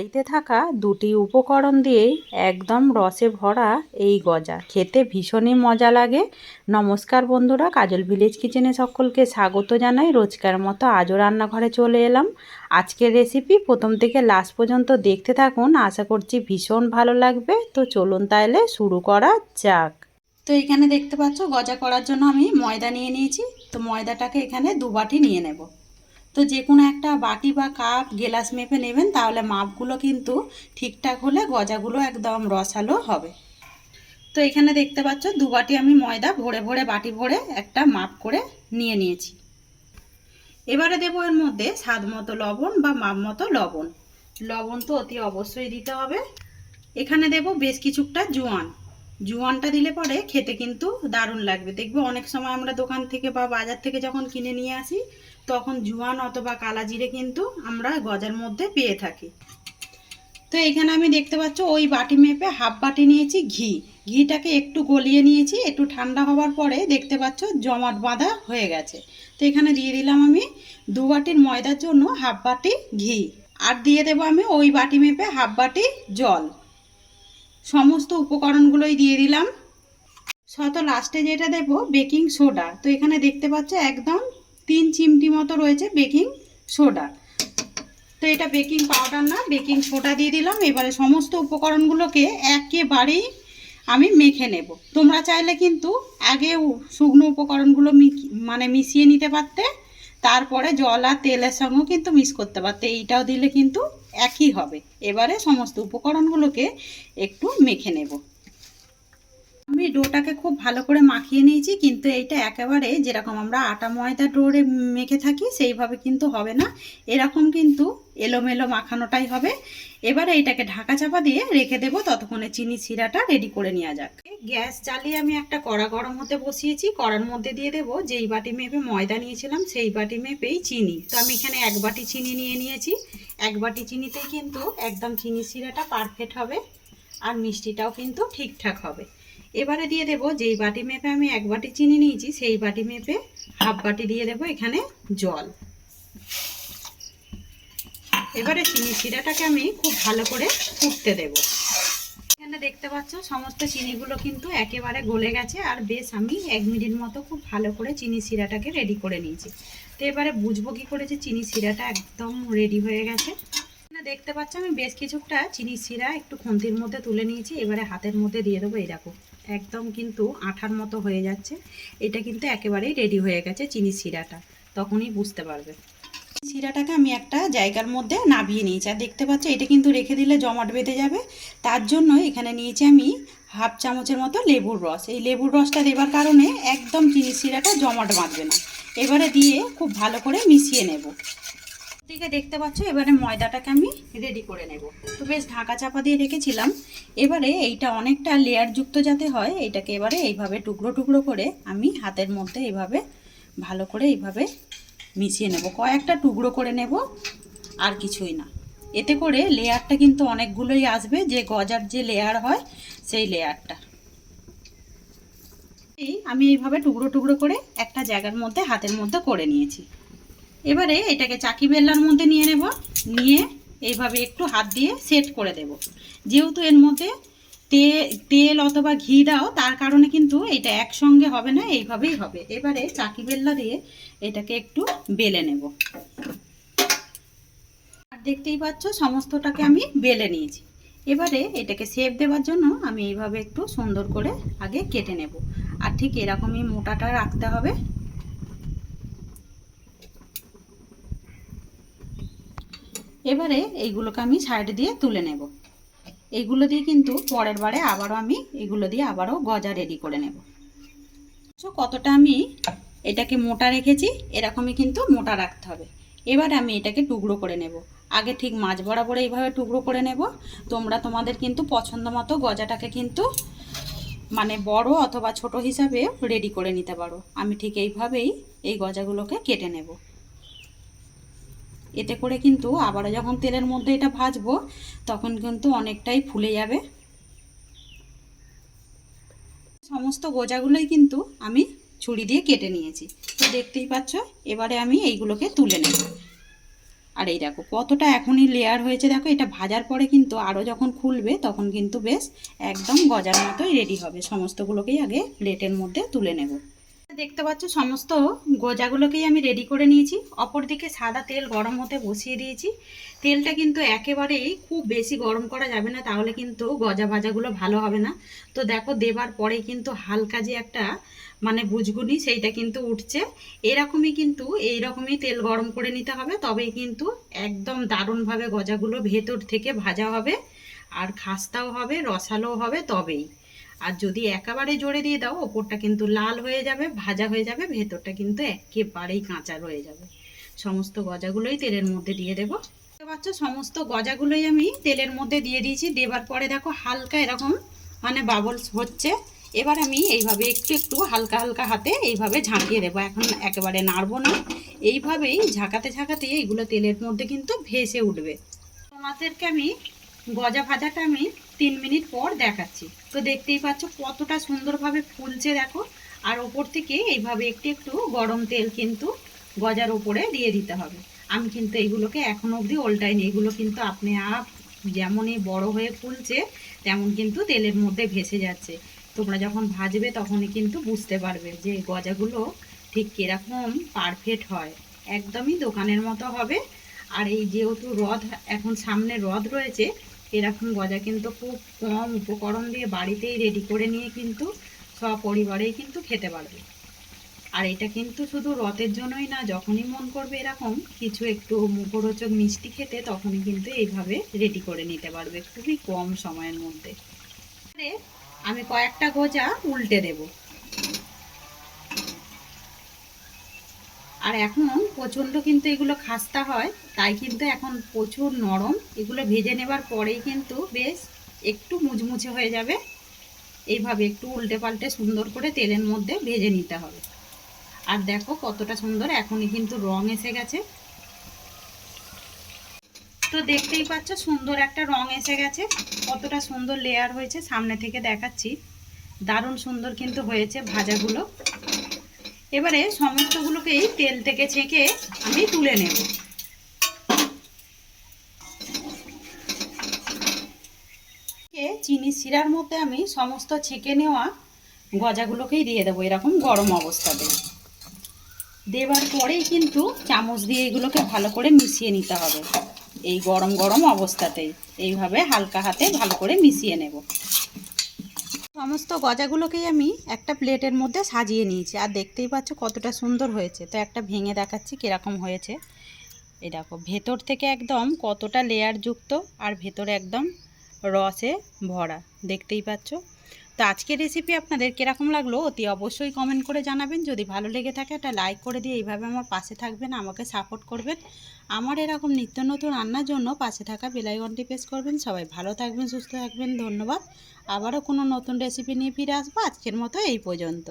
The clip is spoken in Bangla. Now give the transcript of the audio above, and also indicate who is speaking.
Speaker 1: বাড়িতে থাকা দুটি উপকরণ দিয়েই একদম রসে ভরা এই গজা। খেতে ভীষণই মজা লাগে। নমস্কার বন্ধুরা, কাজল ভিলেজ কিচেনে সকলকে স্বাগত জানাই। রোজকার মতো আজও রান্নাঘরে চলে এলাম। আজকের রেসিপি প্রথম থেকে লাস্ট পর্যন্ত দেখতে থাকুন। আশা করছি ভীষণ ভালো লাগবে। তো চলুন তাহলে শুরু করা যাক। তো এখানে দেখতে পাচ্ছ, গজা করার জন্য আমি ময়দা নিয়ে নিয়েছি। তো ময়দাটাকে এখানে দুবাটি নিয়ে নেব। তো যে কোনো একটা বাটি বা কাপ গেলাস মেপে নেবেন, তাহলে মাপগুলো কিন্তু ঠিকঠাক হলে গজাগুলো একদম রসালো হবে। তো এখানে দেখতে পাচ্ছ, দু বাটি আমি ময়দা ভরে ভরে বাটি ভরে একটা মাপ করে নিয়ে নিয়েছি। এবারে দেবো এর মধ্যে স্বাদ মতো লবণ বা মাপ মতো লবণ। লবণ তো অতি অবশ্যই দিতে হবে। এখানে দেব বেশ কিছুটা জোয়ান। জোয়ানটা দিলে পরে খেতে কিন্তু দারুণ লাগবে। দেখবে অনেক সময় আমরা দোকান থেকে বা বাজার থেকে যখন কিনে নিয়ে আসি তখন জোয়ান অথবা কালা জিরে কিন্তু আমরা গজার মধ্যে পেয়ে থাকি। তো এখানে আমি দেখতে পাচ্ছ, ওই বাটি মেপে হাফ বাটি নিয়েছি ঘি। ঘিটাকে একটু গলিয়ে নিয়েছি, একটু ঠান্ডা হওয়ার পরে দেখতে পাচ্ছ জমাট বাঁধা হয়ে গেছে। তো এখানে দিয়ে দিলাম আমি দু বাটির ময়দার জন্য হাফ বাটি ঘি। আর দিয়ে দেবো আমি ওই বাটি মেপে হাফ বাটি জল। সমস্ত উপকরণগুলোই দিয়ে দিলাম। শত লাস্টে যেটা দেবো, বেকিং সোডা। তো এখানে দেখতে পাচ্ছ একদম তিন চিমটি মতো রয়েছে বেকিং সোডা। তো এটা বেকিং পাউডার না, বেকিং সোডা দিয়ে দিলাম। এবারে সমস্ত উপকরণগুলোকে একেবারেই আমি মেখে নেব। তোমরা চাইলে কিন্তু আগে শুকনো উপকরণগুলো মানে মিশিয়ে নিতে পারতে, তারপরে জল আর তেলের সঙ্গেও কিন্তু মিক্স করতে পারতে। এইটাও দিলে কিন্তু একই হবে। এবারে সমস্ত উপকরণগুলোকে একটু মেখে নেব। আমি ডোটাকে খুব ভালো করে মাখিয়ে নিয়েছি, কিন্তু এইটা একেবারে যেরকম আমরা আটা ময়দা ডোরে মেখে থাকি, সেইভাবে কিন্তু হবে না। এরকম কিন্তু এলোমেলো মাখানোটাই হবে। এবারে এইটাকে ঢাকা চাপা দিয়ে রেখে দেবো, ততক্ষণে চিনি শিরাটা রেডি করে নেওয়া যাক। গ্যাস জ্বালিয়ে আমি একটা কড়া গরম হতে বসিয়েছি, কড়ার মধ্যে দিয়ে দেবো যেই বাটি মেপে ময়দা নিয়েছিলাম, সেই বাটি মেপেই চিনি। তো আমি এখানে এক বাটি চিনি নিয়ে নিয়েছি। এক বাটি চিনিতেই কিন্তু একদম চিনি শিরাটা পারফেক্ট হবে, আর মিষ্টিটাও কিন্তু ঠিকঠাক হবে। এবারে দিয়ে দেবো যেই বাটি মেপে আমি এক বাটি চিনি নিয়েছি, সেই বাটি মেপে হাফ বাটি দিয়ে দেবো এখানে জল। এবারে চিনি শিরাটাকে আমি খুব ভালো করে ফুটতে দেব। এখানে দেখতে পাচ্ছ, সমস্ত চিনিগুলো কিন্তু একেবারে গলে গেছে, আর বেশ আমি এক মিনিট মতো খুব ভালো করে চিনি শিরাটাকে রেডি করে নিয়েছি। তো এবারে বুঝব কী করে যে চিনি শিরাটা একদম রেডি হয়ে গেছে। দেখতে পাচ্ছ, আমি বেশ কিছুটা চিনি শিরা একটু খুন্তির মধ্যে তুলে নিয়েছি, এবারে হাতের মধ্যে দিয়ে দেবো এরকম একদম কিন্তু আঠার মতো হয়ে যাচ্ছে। এটা কিন্তু একেবারেই রেডি হয়ে গেছে চিনি শিরাটা। তখনই বুঝতে পারবে। শিরাটাকে আমি একটা জায়গার মধ্যে নাবিয়ে নিয়েছি। আর দেখতে পাচ্ছ, এটা কিন্তু রেখে দিলে জমাট বেঁধে যাবে। তার জন্য এখানে নিয়েছি আমি হাফ চামচের মতো লেবুর রস। এই লেবুর রসটা দেবার কারণে একদম চিনি শিরাটা জমাট বাঁধবে না। এবারে দিয়ে খুব ভালো করে মিশিয়ে নেব। দিকে দেখতে পাচ্ছ, এবারে ময়দাটাকে আমি রেডি করে নেব। তো বেশ ঢাকা চাপা দিয়ে রেখেছিলাম। এবারে এইটা অনেকটা লেয়ারযুক্ত যাতে হয়, এইটাকে এবারে এইভাবে টুকরো টুকরো করে আমি হাতের মধ্যে এইভাবে ভালো করে এইভাবে মিশিয়ে নেব। কয়েকটা টুকরো করে নেব, আর কিছুই না। এতে করে লেয়ারটা কিন্তু অনেকগুলোই আসবে, যে গজার যে লেয়ার হয়, সেই লেয়ারটা আমি এইভাবে টুকরো টুকরো করে একটা জায়গার মধ্যে, হাতের মধ্যে করে নিয়েছি। এবারে এটাকে চাকি বেল্লার মধ্যে নিয়ে নেব। নিয়ে এইভাবে একটু হাত দিয়ে সেট করে দেব। যেহেতু এর মধ্যে তেল অথবা ঘি দাও, তার কারণে কিন্তু এটা একসঙ্গে হবে না, এইভাবেই হবে। এবারে চাকি বেল্লা দিয়ে এটাকে একটু বেলে নেব। আর দেখতেই পাচ্ছ, সমস্তটাকে আমি বেলে নিয়েছি। এবারে এটাকে শেপ দেওয়ার জন্য আমি এইভাবে একটু সুন্দর করে আগে কেটে নেব। আর ঠিক এরকমই মোটাটা রাখতে হবে। এবারে এইগুলোকে আমি সাইড দিয়ে তুলে নেব। এইগুলো দিয়ে কিন্তু পরের বারে আবারও আমি এগুলো দিয়ে আবারও গজা রেডি করে নেব। কতটা আমি এটাকে মোটা রেখেছি? এরকমই কিন্তু মোটা রাখতে হবে। এবার আমি এটাকে টুকরো করে নেব। আগে ঠিক মাছ বরাবর এইভাবে টুকরো করে নেব। তোমরা তোমাদের কিন্তু পছন্দ মতো গজাটাকে কিন্তু মানে বড় অথবা ছোট হিসাবে রেডি করে নিতে পারো। আমি ঠিক এইভাবেই এই গজাগুলোকে কেটে নেব। এতে করে কিন্তু আবারও যখন তেলের মধ্যে এটা ভাজবো, তখন কিন্তু অনেকটাই ফুলে যাবে। সমস্ত গোজাগুলোই কিন্তু আমি ছুরি দিয়ে কেটে নিয়েছি। তো দেখতেই পাচ্ছ, এবারে আমি এইগুলোকে তুলে নেব। আর এই দেখো, কতটা এখনই লেয়ার হয়েছে, দেখো, এটা ভাজার পরে কিন্তু আরও যখন খুলবে, তখন কিন্তু বেশ একদম গজার মতোই রেডি হবে। সমস্তগুলোকেই আগে প্লেটের মধ্যে তুলে নেব। দেখতে পাচ্ছ, সমস্ত গজাগুলোকেই আমি রেডি করে নিয়েছি। অপরদিকে সাদা তেল গরম হতে বসিয়ে দিয়েছি। তেলটা কিন্তু একেবারেই খুব বেশি গরম করা যাবে না, তাহলে কিন্তু গজা ভাজাগুলো ভালো হবে না। তো দেখো, দেবার পরে কিন্তু হালকা যে একটা মানে বুঝগুনি, সেইটা কিন্তু উঠছে। এরকমই কিন্তু এইরকমই তেল গরম করে নিতে হবে, তবেই কিন্তু একদম দারুণভাবে গজাগুলো ভেতর থেকে ভাজা হবে, আর খাস্তাও হবে, রসালোও হবে, তবেই। আর যদি একেবারে জোরে দিয়ে দাও, ওপরটা কিন্তু লাল হয়ে যাবে, ভাজা হয়ে যাবে, ভেতরটা কিন্তু একেবারেই কাঁচা রয়ে যাবে। সমস্ত গজাগুলোই তেলের মধ্যে দিয়ে দেবো। দেখতে পাচ্ছ, সমস্ত গজাগুলোই আমি তেলের মধ্যে দিয়ে দিয়েছি। দেবার পরে দেখো, হালকা এরকম মানে বাবলস হচ্ছে। এবার আমি এইভাবে একটু একটু হালকা হালকা হাতে এইভাবে ঝাঁকিয়ে দেবো। এখন একেবারে নাড়বো না। এইভাবেই ঝাঁকাতে ঝাঁকাতে এইগুলো তেলের মধ্যে কিন্তু ভেসে উঠবে। তোমাদেরকে আমি গজা ভাজাটা আমি তিন মিনিট পর দেখাচ্ছি। তো দেখতেই পাচ্ছ কতটা সুন্দরভাবে ফুলছে দেখো। আর ওপর থেকে এইভাবে একটু একটু গরম তেল কিন্তু গজার ওপরে দিয়ে দিতে হবে। আমি কিন্তু এইগুলোকে এখনও অবধি ওল্টাইনি। এগুলো কিন্তু আপনি আপ যেমনই বড় হয়ে ফুলছে, তেমন কিন্তু তেলের মধ্যে ভেসে যাচ্ছে। তোমরা যখন ভাজবে তখনই কিন্তু বুঝতে পারবে যে গজাগুলো ঠিক কীরকম পারফেক্ট হয়। একদমই দোকানের মতো হবে। আর এই যেহেতু রথ এখন সামনে রথ রয়েছে এরকম গজা কিন্তু খুব কম উপকরণ দিয়ে বাড়িতেই রেডি করে নিয়ে কিন্তু সপরিবারেই কিন্তু খেতে পারবে। আর এটা কিন্তু শুধু রথের জন্যই না, যখনই মন করবে এরকম কিছু একটু মুখরোচক মিষ্টি খেতে, তখনই কিন্তু এইভাবে রেডি করে নিতে পারবে খুবই কম সময়ের মধ্যে। আমি কয়েকটা গজা উল্টে দেব। আর এখন প্রচণ্ড কিন্তু এগুলো খাস্তা হয়, তাই কিন্তু এখন প্রচুর নরম। এগুলো ভেজে নেবার পরেই কিন্তু বেশ একটু মুচমুচে হয়ে যাবে। এইভাবে একটু উল্টে পাল্টে সুন্দর করে তেলের মধ্যে ভেজে নিতে হবে। আর দেখো কতটা সুন্দর, এখনই কিন্তু রং এসে গেছে। তো দেখতেই পাচ্ছ সুন্দর একটা রং এসে গেছে। কতটা সুন্দর লেয়ার হয়েছে, সামনে থেকে দেখাচ্ছি। দারুণ সুন্দর কিন্তু হয়েছে ভাজাগুলো। এবারে সমস্তগুলোকেই তেল থেকে ছেঁকে আমি তুলে নেব। চিনি শিরার মধ্যে আমি সমস্ত ছেঁকে নেওয়া গজাগুলোকেই দিয়ে দেবো এরকম গরম অবস্থাতে। দেবার পরেই কিন্তু চামচ দিয়ে এগুলোকে ভালো করে মিশিয়ে নিতে হবে। এই গরম গরম অবস্থাতেই। এইভাবে হালকা হাতে ভালো করে মিশিয়ে নেব। সমস্ত গজাগুলোকেই আমি একটা প্লেটের মধ্যে সাজিয়ে নিয়েছি। আর দেখতেই পাচ্ছ কতটা সুন্দর হয়েছে। তো একটা ভেঙে দেখাচ্ছি কীরকম হয়েছে। এই দেখো, ভেতর থেকে একদম কতটা লেয়ার যুক্ত আর ভেতরে একদম রসে ভরা। দেখতেই পাচ্ছ? তো আজকের রেসিপি আপনাদের কীরকম লাগল অতি অবশ্যই কমেন্ট করে জানাবেন। যদি ভালো লেগে থাকে একটা লাইক করে দিয়ে এইভাবে আমার পাশে থাকবেন, আমাকে সাপোর্ট করবেন। আমার এরকম নিত্য নতুন রান্নার জন্য পাশে থাকা বেলাইকনটি প্রেস করবেন। সবাই ভালো থাকবেন, সুস্থ থাকবেন, ধন্যবাদ। আবারও কোনো নতুন রেসিপি নিয়ে ফিরে আসব আজকের মতো এই পর্যন্ত।